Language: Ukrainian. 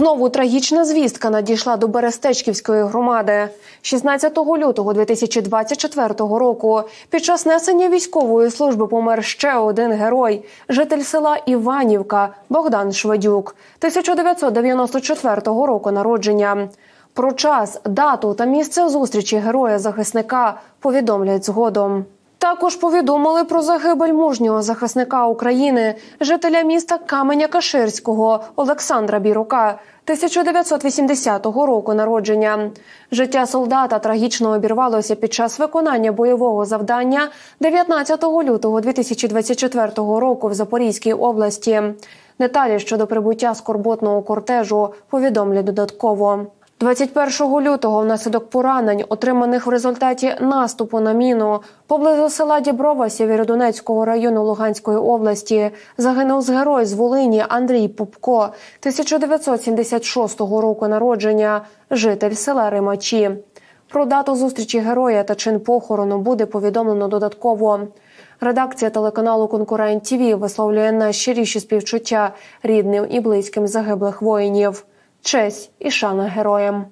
Знову трагічна звістка надійшла до Берестечківської громади. 16 лютого 2024 року під час несення військової служби помер ще один герой, житель села Іванівка Богдан Шведюк, 1994 року народження. Про час, дату та місце зустрічі героя захисника повідомлять згодом. Також повідомили про загибель мужнього захисника України, жителя міста Каменя-Каширського Олександра Бірука, 1980 року народження. Життя солдата трагічно обірвалося під час виконання бойового завдання 19 лютого 2024 року в Запорізькій області. Деталі щодо прибуття скорботного кортежу повідомлять додатково. 21 лютого внаслідок поранень, отриманих в результаті наступу на міну, поблизу села Діброва Сєвєродонецького району Луганської області загинув з герой з Волині Андрій Попко, 1976 року народження, житель села Римачі. Про дату зустрічі героя та чин похорону буде повідомлено додатково. Редакція телеканалу Конкурент ТІВІ висловлює найщиріші співчуття рідним і близьким загиблих воїнів. Честь і шана героям.